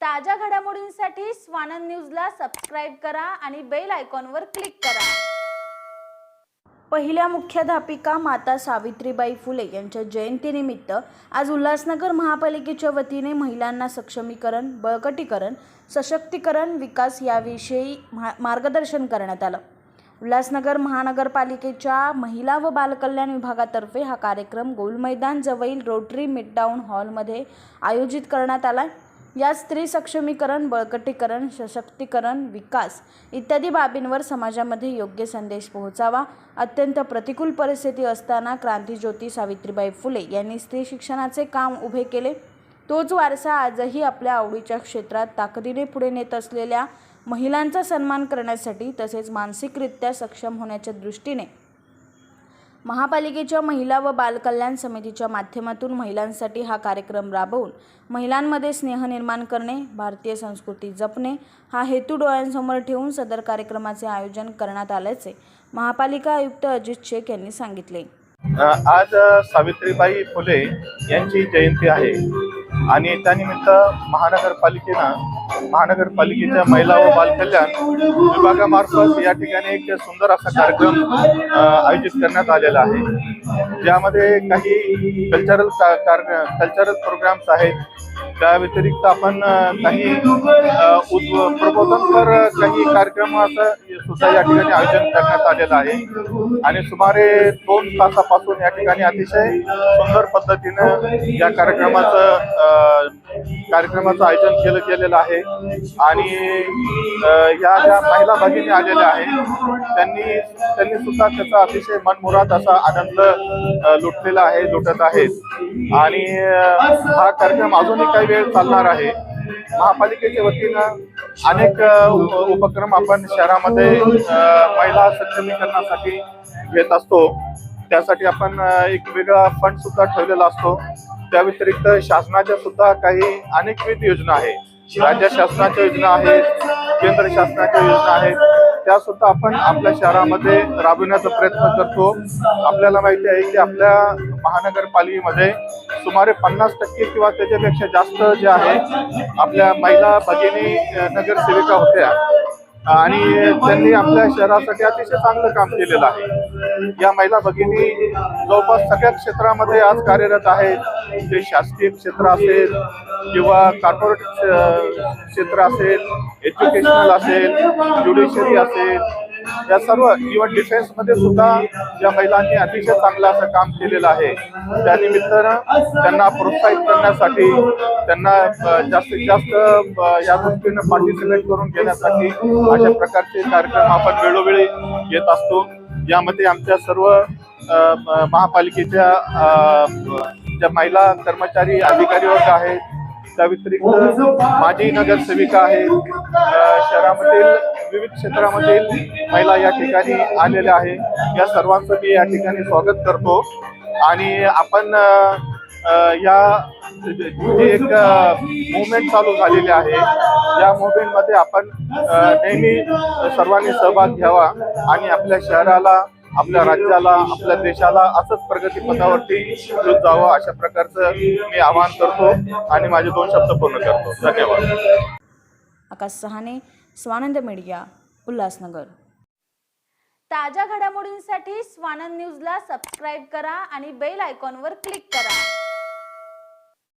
ताज्या घडामोडींसाठी स्वानंद न्यूजला सबस्क्राईब करा आणि बेल आयकॉनवर क्लिक करा. पहिल्या मुख्याध्यापिका माता सावित्रीबाई फुले यांच्या जयंतीनिमित्त आज उल्हासनगर महापालिकेच्या वतीने महिलांना सक्षमीकरण बळकटीकरण सशक्तीकरण विकास याविषयी मार्गदर्शन करण्यात आलं. उल्हासनगर महानगरपालिकेच्या महिला व बालकल्याण विभागातर्फे हा कार्यक्रम गोल मैदान जवळील रोटरी मिडटाऊन हॉलमध्ये आयोजित करण्यात आला. या स्त्री सक्षमीकरण बळकटीकरण सशक्तीकरण विकास इत्यादी बाबींवर समाजामध्ये योग्य संदेश पोहोचावा. अत्यंत प्रतिकूल परिस्थिती असताना क्रांतीज्योती सावित्रीबाई फुले यांनी स्त्री शिक्षणाचे काम उभे केले. तोच वारसा आजही आपल्या आवडीच्या क्षेत्रात ताकदीने पुढे नेत असलेल्या महिलांचा सन्मान करण्यासाठी तसेच मानसिकरित्या सक्षम होण्याच्या दृष्टीने महापालिकेच्या महिला व बालकल्याण समितीच्या माध्यमातून महिलांसाठी हा कार्यक्रम राबवून महिलांमध्ये स्नेह निर्माण करणे भारतीय संस्कृती जपणे हा हेतू डोळ्यांसमोर ठेवून सदर कार्यक्रमाचे आयोजन करण्यात आल्याचे महापालिका आयुक्त अजित शेख यांनी सांगितले. आज सावित्रीबाई फुले यांची जयंती आहे. आणि त्यानिमित्त महानगरपालिकेनं महानगरपालिकेच्या महिला व बालकल्याण विभागामार्फत या ठिकाणी एक सुंदर असा कार्यक्रम आयोजित करण्यात आलेला आहे. ज्यामध्ये काही कल्चरल कल्चरल प्रोग्राम्स आहेत त्या व्यतिरिक्त आपण काही प्रबोधनपर काही कार्यक्रमाचं सुद्धा या ठिकाणी आयोजन करण्यात आलेलं आहे. आणि सुमारे दोन तासापासून या ठिकाणी अतिशय सुंदर पद्धतीनं या कार्यक्रमाचं कार्यक्रमाचं आयोजन केलं गेलेलं आहे. आणि या ज्या महिला भगिनी आलेल्या आहेत त्यांनी त्यांनी सुद्धा त्याचा अतिशय मनमुराद असा आनंद लुटलेला आहे लुटत आहेत. आणि हा कार्यक्रम अजूनही काही वेळ चालणार आहे. महापालिकेच्या वतीनं अनेक उप- उपक्रम आपण शहरामध्ये महिला सक्षमीकरणासाठी घेत असतो. त्यासाठी आपण एक वेगळा फंड सुद्धा ठेवलेला असतो. त्या व्यतिरिक्त शासनाच्या सुद्धा काही अनेकविध योजना आहेत. राज्य शासनाच्या योजना आहेत केंद्र शासनाच्या योजना आहेत. त्या सुद्धा आपण आपल्या शहरामध्ये राबविण्याचा प्रयत्न करतो. आपल्याला माहिती आहे की आपल्या महानगरपालिकेमध्ये सुमारे पन्नास टक्के किंवा त्याच्यापेक्षा जास्त जे आहे आपल्या महिला भगिनी नगरसेविका होत्या. आणि त्यांनी आपल्या शहरासाठी अतिशय चांगलं काम केलेलं आहे. या महिला भगिनी जवळपास सगळ्या क्षेत्रामध्ये आज कार्यरत आहेत. ते शासकीय क्षेत्र असेल किंवा कॉर्पोरेट क्षेत्र असेल एज्युकेशनल असेल ज्युडिशरी असेल या सर्व इव्हन डिफेन्समध्ये सुद्धा या महिलांनी अतिशय चांगलं असं काम केलेलं आहे. त्यानिमित्तानं त्यांना प्रोत्साहित करण्यासाठी त्यांना जास्तीत जास्त या गोष्टीनं पार्टिसिपेट करून घेण्यासाठी अशा प्रकारचे कार्यक्रम आपण वेळोवेळी घेत असतो. यामध्ये आमच्या सर्व महापालिकेच्या ज्या महिला कर्मचारी अधिकारी वर्ग आहेत त्या व्यतिरिक्त माजी नगरसेविका आहेत शहरामधील विविध क्षेत्रामधील महिला या ठिकाणी आलेल्या आहेत या सर्वांचं मी या ठिकाणी स्वागत करतो. आणि आपण या जी एक मुवमेंट चालू झालेली आहे. या मुवमेंटमध्ये आपण नेहमी सर्वांनी सहभाग घ्यावा आणि आपल्या शहराला आपल्या राज्याला आपल्या देशाला असंच प्रगतीपथावरती घेऊन जावं अशा प्रकारचं मी आवाहन करतो आणि माझे दोन शब्द पूर्ण करतो. धन्यवाद. आकाश सहाने स्वानंद मीडिया उल्हासनगर. ताज्या घडामोडींसाठी स्वानंद न्यूजला सबस्क्राईब करा आणि बेल आयकॉनवर क्लिक करा.